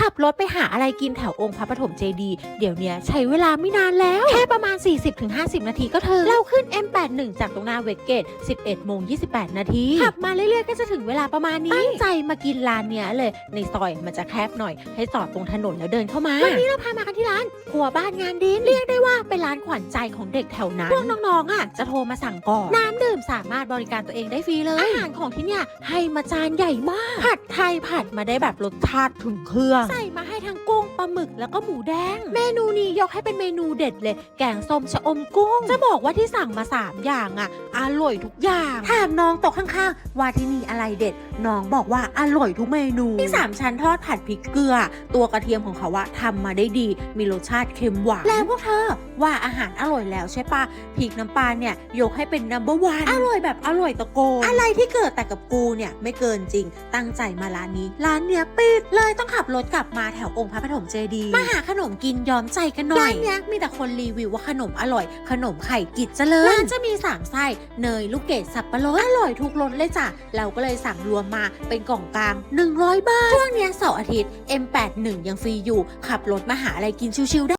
ขับรถไปหาอะไรกินแถวองค์พระปฐมเจดีย์เดี๋ยวเนี้ยใช้เวลาไม่นานแล้ว แค่ประมาณ 40-50 นาทีก็ถึงเราขึ้น M81 จากตรงหน้าเวกเกต 11โมง28 นาทีขับมาเรื่อยๆ ก็จะถึงเวลาประมาณนี้ตั้งใจมากินร้านเนี้ยเลย ในซอยมันจะแคบหน่อย ให้จอดตรงถนนแล้วเดินเข้ามาวันนี้เราพามากันที่ร้านครัวบ้านงานดินเรียกได้ว่าเป็นร้านขวัญใจของเด็กแถวนั้นพวกน้องๆอะจะโทรมาสั่งก่อนน้ำดื่มสามารถบริการตัวเองได้ฟรีเลยอาหารของที่เนี่ยให้มาจานใหญ่มาก ผัดไทยผัดมาได้แบบรสชาติถึงเครื่องใส่มาให้ทั้งกุ ลาหมึกแล้วก็หมูแดง เมนูนี้ยกให้เป็นเมนูเด็ดเลย แกงส้มชะอมกุ้ง จะบอกว่าที่สั่งมา 3 อย่างอะอร่อยทุกอย่างถามน้องตกข้างๆ ว่าที่นี่อะไรเด็ด น้องบอกว่าอร่อยทุกเมนูที่สามชั้นทอดผัดพริกเกลือ ตัวกระเทียมของเขาว่าทำมาได้ดี มีรสชาติเค็มหวานแล้วพวกเธอว่าอาหารอร่อยแล้วใช่ปะพริกน้ำปลาเนี่ยยกให้เป็น number one อร่อยแบบอร่อยตะโกนอะไรที่เกิดแต่กับกูเนี่ยไม่เกินจริง ตั้งใจมาร้านนี้ ร้านเนี้ยปิดเลยต้องขับรถกลับมาแถวองค์พระปฐมเจดีย์มาหาขนมกินยอมใจกันหน่อยร้านเนี้ยมีแต่คนรีวิวว่าขนมอร่อย ขนมไข่กิจเจริญร้านจะมีสามไส้เนยลูกเกดสับปะรดอร่อยทุกรสเลยจ้ะเราก็เลยสั่งรวมมาเป็นกล่องกลาง 100 บาทช่วงเนี้ยเสาร์อาทิตย์ M81 ยังฟรีอยู่ ขับรถมาหาอะไรกินชิวๆได้